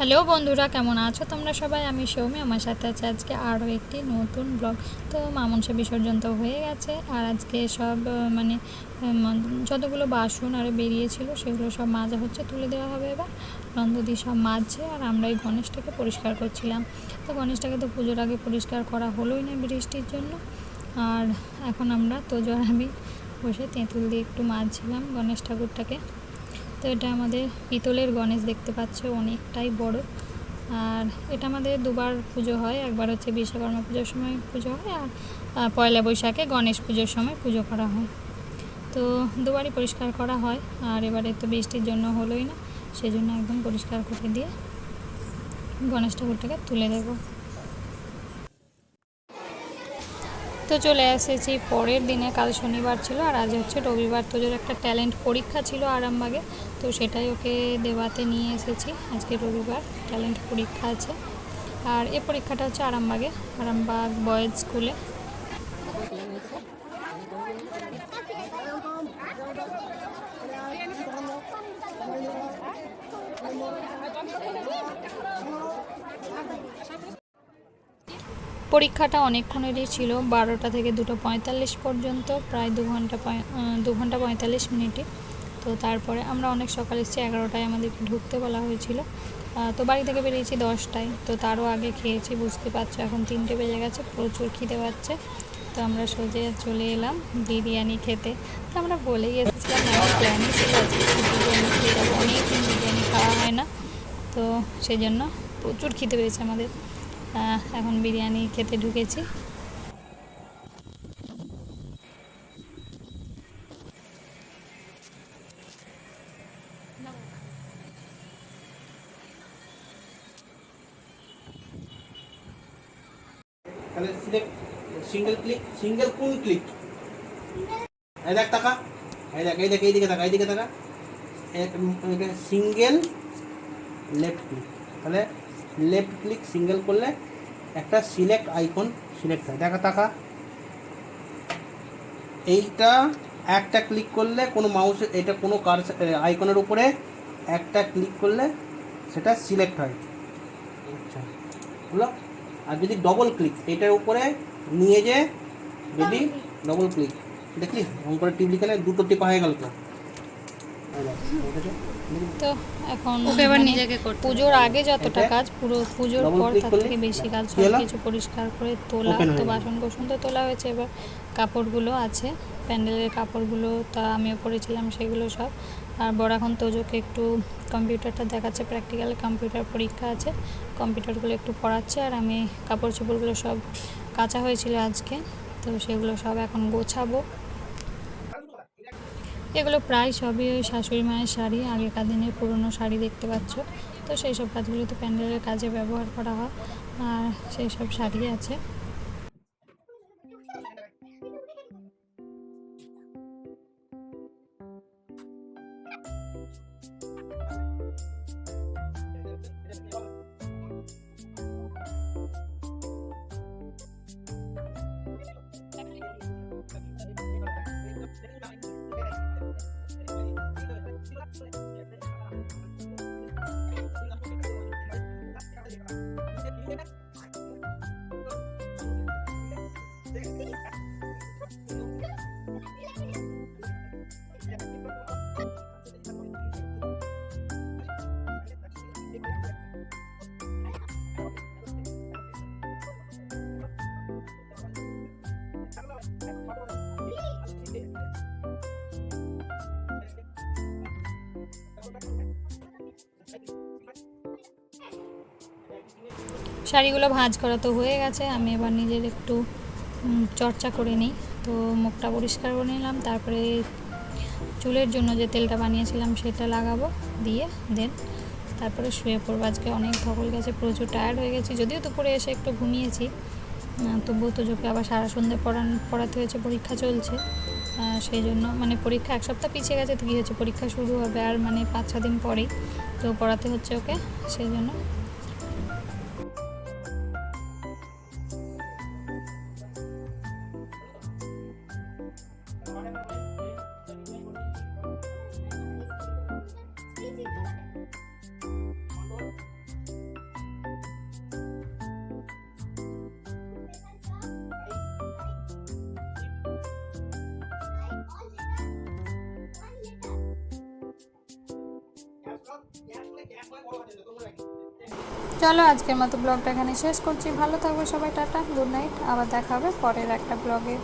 Hello বন্ধুরা, কেমন আছো তোমরা সবাই? আমি সৌমি, আমার সাথে আছে আজকে আরও একটি নতুন ব্লগ। তো মামনসা বিসর্জন তো হয়ে গেছে, আর আজকে সব মানে যতগুলো বাসন আরও বেরিয়েছিল সেগুলো সব মাজা হচ্ছে, তুলে দেওয়া হবে এবার। নন্দদি সব মাজছে, আর আমরা এই গণেশটাকে পরিষ্কার করছিলাম। তো গণেশটাকে তো পুজোর আগে পরিষ্কার করা হলোই না বৃষ্টির জন্য। আর এখন আমরা তোজো আর আমি বসে তেঁতুল দিয়ে একটু মাজছিলাম গণেশ ঠাকুরটাকে। তো এটা আমাদের পিতলের গণেশ দেখতে পাচ্ছ, অনেকটাই বড়। আর এটা আমাদের দুবার পুজো হয়, একবার হচ্ছে বিশ্বকর্মা পুজোর সময় পুজো হয় আর পয়লা বৈশাখে গণেশ পুজোর সময় পুজো করা হয়। তো দুবারই পরিষ্কার করা হয়, আর এবারে তো বৃষ্টির জন্য হলোই না সেই জন্য একদম পরিষ্কার করে দিয়ে গণেশ ঠাকুরটাকে তুলে দেবো। তো চলে এসেছি। পরের দিনে কাল শনিবার ছিল আর আজ হচ্ছে রবিবার। তোজোর একটা ট্যালেন্ট পরীক্ষা ছিল আরামবাগে। তো সেটাই ওকে দেওয়াতে নিয়ে এসেছি। আজকে রবিবার ট্যালেন্ট পরীক্ষা আছে। আর এ পরীক্ষাটা হচ্ছে আরামবাগে, আরামবাগ বয়েজ স্কুলে পরীক্ষাটা অনেকক্ষণেরই ছিল, বারোটা থেকে দুটো পঁয়তাল্লিশ পর্যন্ত, প্রায় দু ঘণ্টা দু ঘণ্টা পঁয়তাল্লিশ মিনিটে তো তারপরে আমরা অনেক সকাল এসেছি, এগারোটায় আমাদেরকে ঢুকতে বলা হয়েছিল। তো বাড়ি থেকে বেরিয়েছি দশটায়, তো তারও আগে খেয়েছি, বুঝতে পারছ, এখন তিনটে বেজে গেছে, প্রচুর খিদে পাচ্ছে। তো আমরা সোজে চলে এলাম বিরিয়ানি খেতে। তো আমরা বলেই এসেছিলাম আমার প্ল্যানই ছিল বিরিয়ানি খেয়ে যাব বিরিয়ানি খাওয়া হয় না। তো সেই জন্য প্রচুর খিদে পেয়েছে আমাদের। এখন বিরিয়ানি খেতে ঢুকেছি। তাহলে সিঙ্গেল সিঙ্গেল কোন এই এই টাকা single left click. Left click single করলে একটা সিলেক্ট আইকন সিলেক্ট হয়। দেখা টাকা এইটা একটা ক্লিক করলে কোনো মাউস এটা কোনো কার আইকনের উপরে একটা ক্লিক করলে সেটা সিলেক্ট হয়। আচ্ছা হলো। আর যদি ডবল ক্লিক এটার উপরে নিয়ে যে যদি ডবল ক্লিক দেখলি? অন করে টিপ লিখে দুটো টিপা হয়ে গেল তো এই দেখ, দেখেছ? দেখলি? তো এখন ওকে এবার মানে নিজেকে করতে পুজোর আগে যতটা কাজ পুরো পুজোর পর তার থেকে বেশি কাজ সব কিছু পরিষ্কার করে তোলা তো বাসন কোসন তো তোলা হয়েছে এবার কাপড়গুলো আছে প্যান্ডেলের কাপড়গুলো তা আমিও পরেছিলাম সেগুলো সব। আর বড় এখন তোজোকে একটু কম্পিউটারটা দেখাচ্ছে প্র্যাকটিক্যাল কম্পিউটার পরীক্ষা আছে কম্পিউটারগুলো একটু পড়াচ্ছে আর আমি কাপড় চোপড়গুলো সব কাঁচা হয়েছিল আজকে তো সেগুলো সব এখন গোছাবো। এগুলো প্রায় সবই ওই শাশুড়ি মায়ের শাড়ি, আগেকার দিনের পুরনো শাড়ি দেখতে পাচ্ছ। তো সেই সব কাজগুলো তো প্যান্ডেলের কাজে ব্যবহার করা হয়, আর সেই সব শাড়ি আছে। শাড়িগুলো ভাঁজ করা তো হয়ে গেছে আমি এবার নিজের একটু চর্চা করে নিই। তো মুখটা পরিষ্কার করে নিলাম, তারপরে চুলের জন্য যে তেলটা বানিয়েছিলাম সেটা লাগাবো দিয়ে দেন তারপরে শুয়ে পড়ব। আজকে অনেক ধকল গেছে, প্রচুর টায়ার্ড হয়ে গেছি, যদিও দুপুরে এসে একটু ঘুমিয়েছি। তবুও তো চোখে আবার সারা সন্ধে পড়ান, পড়াতে হয়েছে, পরীক্ষা চলছে। সেই জন্য মানে পরীক্ষা এক সপ্তাহ পিছিয়ে গেছে, তো কী হচ্ছে পরীক্ষা শুরু হবে আর মানে পাঁচ ছ দিন পরেই, তো পড়াতে হচ্ছে ওকে, সেই জন্য চলো আজকের মতো ব্লগটা এখানে শেষ করছি। ভালো থাকবে সবাই, টাটা, গুড নাইট। আবার দেখা হবে পরের একটা ব্লগে।